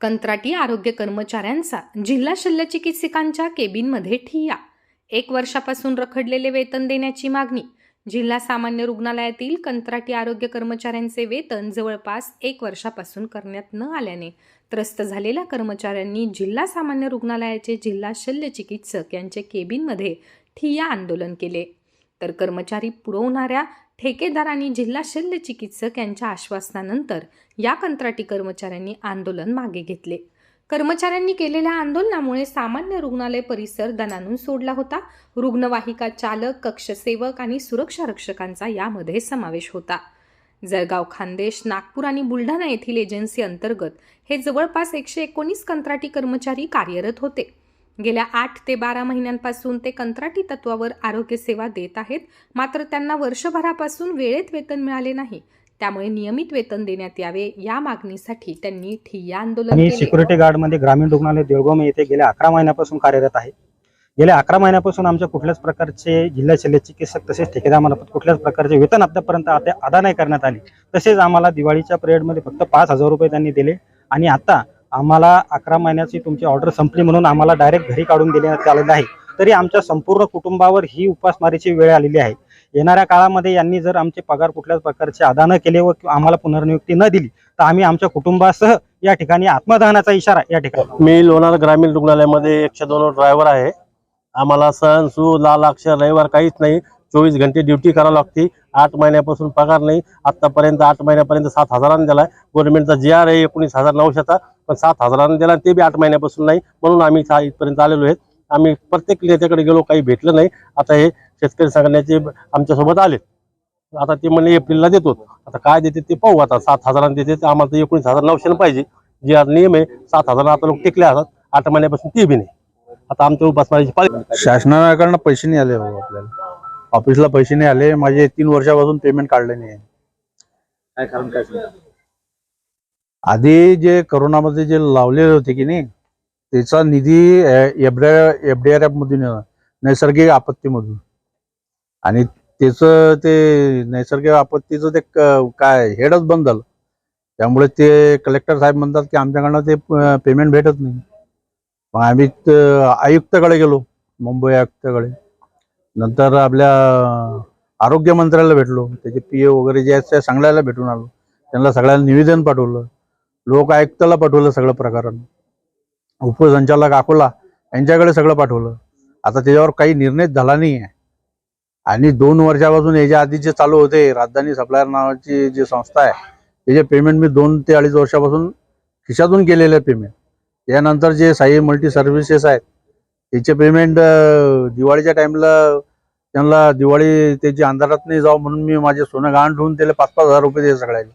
कंत्राटी आरोग्य कर्मचाऱ्यांचा जिल्हा शल्यचिकित्सकांच्या केबिनमध्ये ठिय्या. एक वर्षापासून रखडलेले वेतन देण्याची मागणी. जिल्हा सामान्य रुग्णालयातील कंत्राटी आरोग्य कर्मचाऱ्यांचे वेतन जवळपास एक वर्षापासून करण्यात न आल्याने त्रस्त झालेल्या कर्मचाऱ्यांनी जिल्हा सामान्य रुग्णालयाचे जिल्हा शल्यचिकित्सक यांचे केबिनमध्ये ठिय्या आंदोलन केले. तर कर्मचारी पुरवणाऱ्या ठेकेदार आणि जिल्हा शल्य चिकित्सक यांच्या आश्वासनानंतर या कंत्राटी कर्मचाऱ्यांनी आंदोलन मागे घेतले. कर्मचाऱ्यांनी केलेल्या आंदोलनामुळे सामान्य रुग्णालय परिसर दणानून सोडला होता. रुग्णवाहिका चालक कक्षसेवक आणि सुरक्षा रक्षकांचा यामध्ये समावेश होता. जळगाव खानदेश नागपूर आणि बुलढाणा येथील एजन्सी अंतर्गत हे जवळपास एकशे एकोणीस कंत्राटी कर्मचारी कार्यरत होते. गेल्या आठ ते बारा महिन्यांपासून ते कंत्राटी तत्वावर आरोग्य सेवा देत आहेत. मात्र त्यांना वर्षभरापासून वेळेत वेतन मिळाले नाही. त्यामुळे नियमित वेतन देण्यात यावे या मागणीसाठी त्यांनी ठिय्या आंदोलन सिक्युरिटी गार्डमध्ये ग्रामीण रुग्णालय देवगाव येथे गेल्या अकरा महिन्यापासून कार्यरत आहे. गेल्या अकरा महिन्यापासून आमच्या कुठल्याच प्रकारचे जिल्हा शल्य चिकित्सक तसेच ठेकेदारामार्फत कुठल्याच प्रकारचे वेतन अद्यापर्यंत आता अदा नाही करण्यात आले. तसेच आम्हाला दिवाळीच्या पिरियडमध्ये फक्त पाच हजार रुपये त्यांनी दिले. आणि आता आम्हाला अकरा महिन्याची तुमची ऑर्डर संपली म्हणून आम्हाला डायरेक्ट घरी काढून देण्यात आलेलं आहे. तरी आमच्या संपूर्ण कुटुंबावर ही उपासमारीची वेळ आलेली आहे. येणाऱ्या काळामध्ये यांनी जर आमचे पगार कुठल्याच प्रकारचे अदा न केले व आम्हाला पुनर्नियुक्ती न दिली तर आम्ही आमच्या कुटुंबासह या ठिकाणी आत्मदहनाचा इशारा या ठिकाणी मी लोणार ग्रामीण रुग्णालयामध्ये एकशे दोन ड्रायव्हर आहे. आम्हाला सण सू लाल अक्षर रविवार काहीच नाही. चोवीस घंटे ड्युटी करावी लागते. आठ महिन्यापासून पगार नाही. आतापर्यंत आठ महिन्यापर्यंत सात हजारांनी दिलाय. गव्हर्नमेंटचा जी आर आहे एकोणीस हजार नऊशेचा. पण सात हजारांनी दिला ते बी आठ महिन्यापासून नाही. म्हणून आम्ही इथं इथपर्यंत आलेलो आहेत. आम्ही प्रत्येक नेत्याकडे गेलो काही भेटलं नाही. आता हे शेतकरी संघटनेचे आमच्यासोबत आले आता ते म्हणले एप्रिलला देतो. आता काय देते ते पाहू. आता सात हजारांनी देते आम्हाला तर एकोणीस हजार नऊशे पाहिजे. जी आर नियम आहे सात हजार आता लोक टिकले असतात. आठ महिन्यापासून ते बी नाही. आता आमच्या उपासमारीची पाळी शासनाकडनं पैसे नाही आले बाबा आपल्याला. ऑफिसला पैसे नाही आले. माझे तीन वर्षापासून पेमेंट काढले नाही. आहे. काय कारण काय? आधी जे करोनामध्ये जे लावलेले होते की नाही त्याचा निधी एफडीआरएफ मधून येणार, नैसर्गिक आपत्तीमधून. आणि त्याचं ते नैसर्गिक आपत्तीचं ते काय हेडच बंद झालं. त्यामुळे ते कलेक्टर साहेब म्हणतात की आमच्याकडनं ते पेमेंट भेटत नाही. मग आम्ही आयुक्ताकडे गेलो मुंबई आयुक्ताकडे. नंतर आपल्या आरोग्य मंत्र्याला भेटलो. त्याचे पी ए वगैरे जे आहेत त्या सगळ्याला भेटून आलो. त्यांना सगळ्यांना निवेदन पाठवलं. लोक आयुक्ताला पाठवलं सगळं प्रकरण. उपसंचालक अकोला यांच्याकडे सगळं पाठवलं. आता त्याच्यावर काही निर्णय झाला नाही आहे आणि दोन वर्षापासून याच्या आधी जे चालू होते राजधानी सप्लायर नावाची जी संस्था आहे त्याचे पेमेंट मी दोन ते अडीच वर्षापासून खिशातून केलेले पेमेंट त्यानंतर जे साई मल्टी सर्व्हिसेस आहेत त्याचे पेमेंट दिवाळीच्या टाईमला त्यांना दिवाळी त्याची अंधारात नाही जावं म्हणून मी माझे सोनं गहाण ठेवून त्याला पाच पाच हजार रुपये द्यायचे सगळ्याला